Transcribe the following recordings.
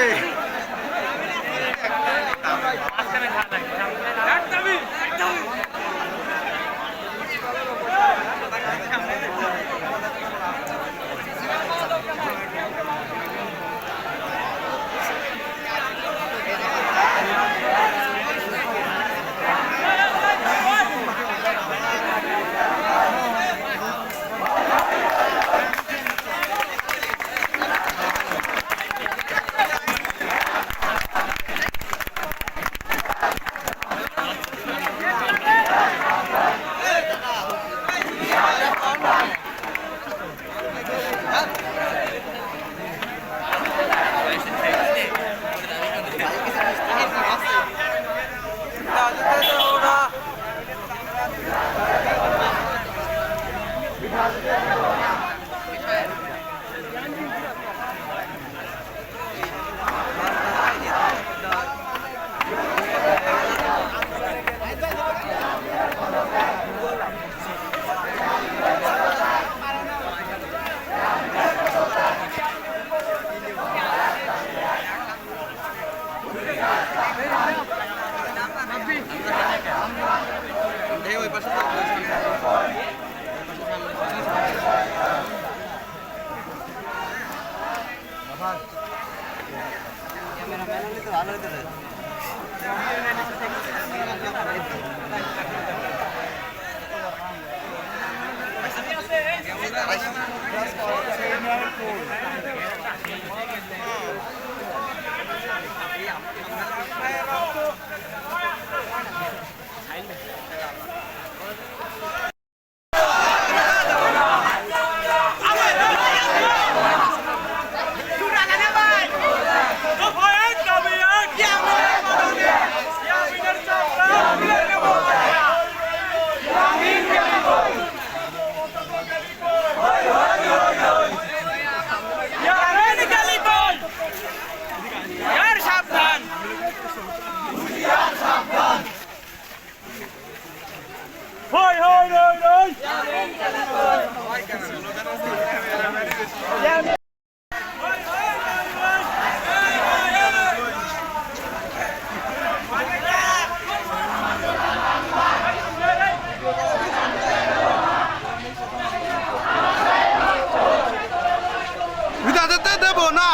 Happy. হই হই হই হই বিদা যেতে দেব না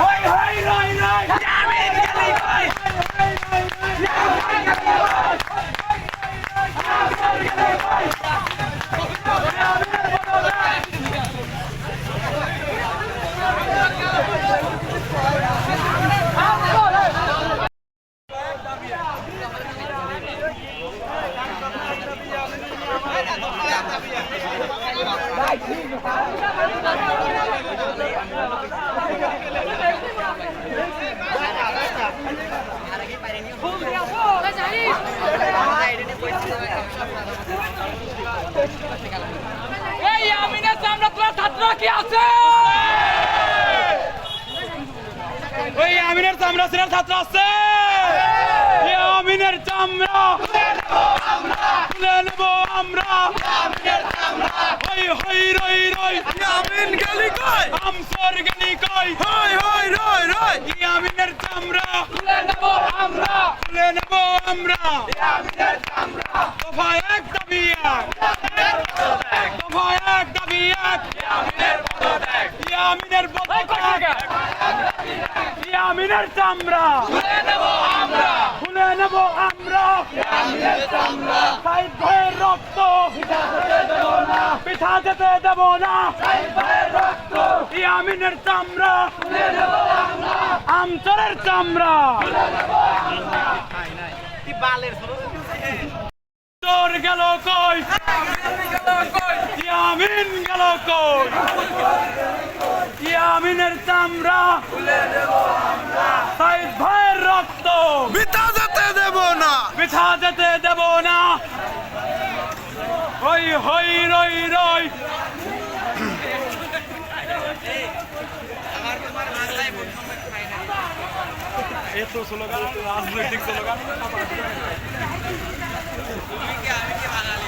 হই হই রই রই জামিন গেলি কই হই হই হই জামিন গেলি কই জামিন গেলি কই জামিনের বদলে এই আমিনের চামড়া তোলা ছাত্র কি আছে ওই আমিনের চামড়া সিরার ছাত্র আছে? আমিনের চামড়া। তুলে নেব আমরা। হই হই রই রই। আমিন গেলি কই? আমসর গনি কই? হই হই রই রই। আমিনের চামড়া। তুলে নেব আমরা। তুলে নেব আমরা। দফা এক দাবি এক। দফা এক দাবি এক ইয়ামিনের পদত্যাগ। ইয়ামিনের চামড়া। তুলে নেব আমরা। তুলে নেব আমরা ইয়ামিনের চামড়া। সাইদ ভাইয়ের রক্ত পিঠা যেতে দেব না সাইদ ভাইয়ের রক্ত ইয়ামিনের চামড়া। তুলে নেব আমরা আমচরের চামড়া। তোর গেল কই? ইয়ামিন গেল কই? ইয়ামিনের চামড়া। সাইদ ভাইয়ের রক্ত। বিদা যেতে দেব না। পিঠা যেতে দেব না। হই হই রই রই। এত স্লোগান রাজনৈতিক স্লোগান। এই সামনে যা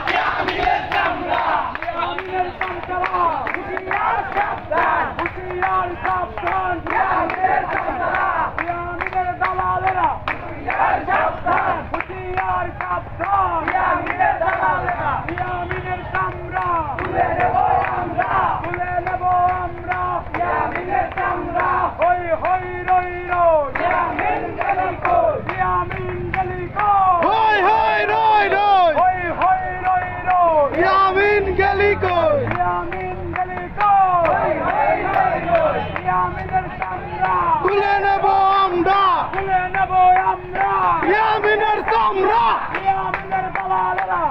আমরা।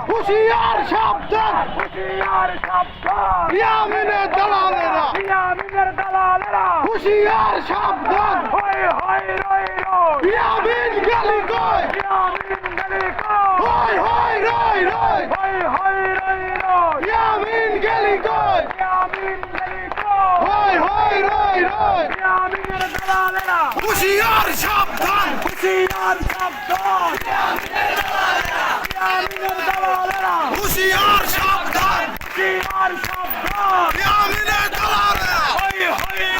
হুশিয়ার সাবধান। হুশিয়ার সাবধান। ইয়ামিনের দালালেরা। ইয়ামিনের দালালেরা। হুশিয়ার সাবধান। হয় হয় রয় রয়। ইয়ামিন গালি কয়। ইয়ামিন গালি কয়। হয় হয় রয় রয়। হয় হয় রয় রয়। ইয়ামিন গালি কয়। ইয়ামিন গালি কয়। হয় হয় রয় রয়। ইয়ামিনের দালালেরা। হুশিয়ার সাবধান। Campion! Husiyan şampiyon! Yaminin dalalara! Husiyan şampiyon! Husiyan şampiyon! Yaminin dalalara! Hay hay!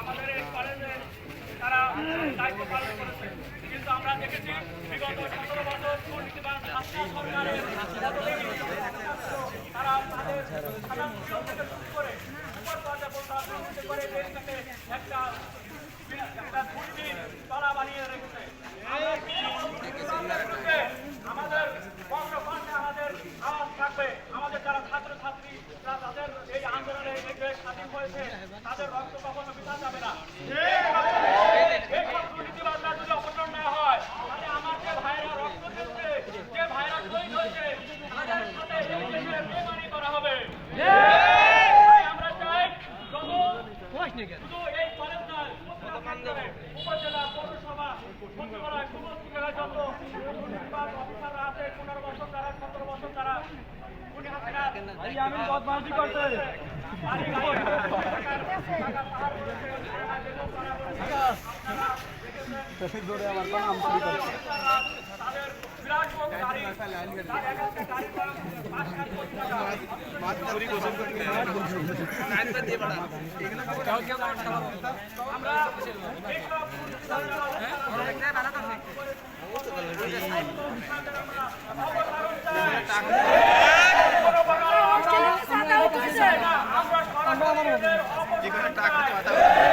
আমাদের তারা দায়িত্ব পালন করেছে কিন্তু আমরা দেখেছি বিগত সতেরো বছর দুর্নীতিবান ছাত্র সরকারের তারা তাদের থেকে শুরু করে উপর পর্যা পর্যন্ত করে জোরে আমার প্রণাম শুরু করছে আমরা দুর্নীতিবাজদের